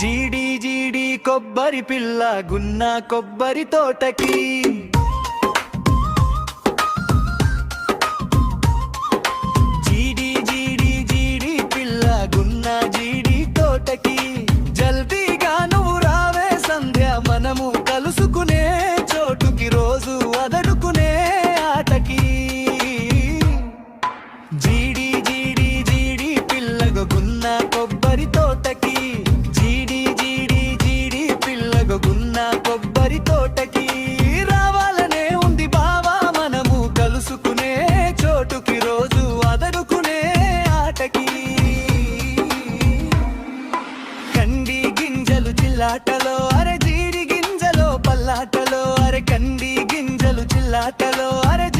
జీడి జీడి కొబ్బరి పిల్ల గున్న కొబ్బరి తోటకి జీడి జీడి జీడి కొబ్బరి తోటకి. జీడి జీడి జీడి కొబ్బరి తోటకి. రావాలనే ఉంది బావా మనము కలుసుకునే చోటుకి రోజు అదనుకునే ఆటకి. కండి గింజలు చిల్లాటలో అరే జీడి గింజలో పల్లాటలో అరే కంది గింజలు చిల్లాటలో అరే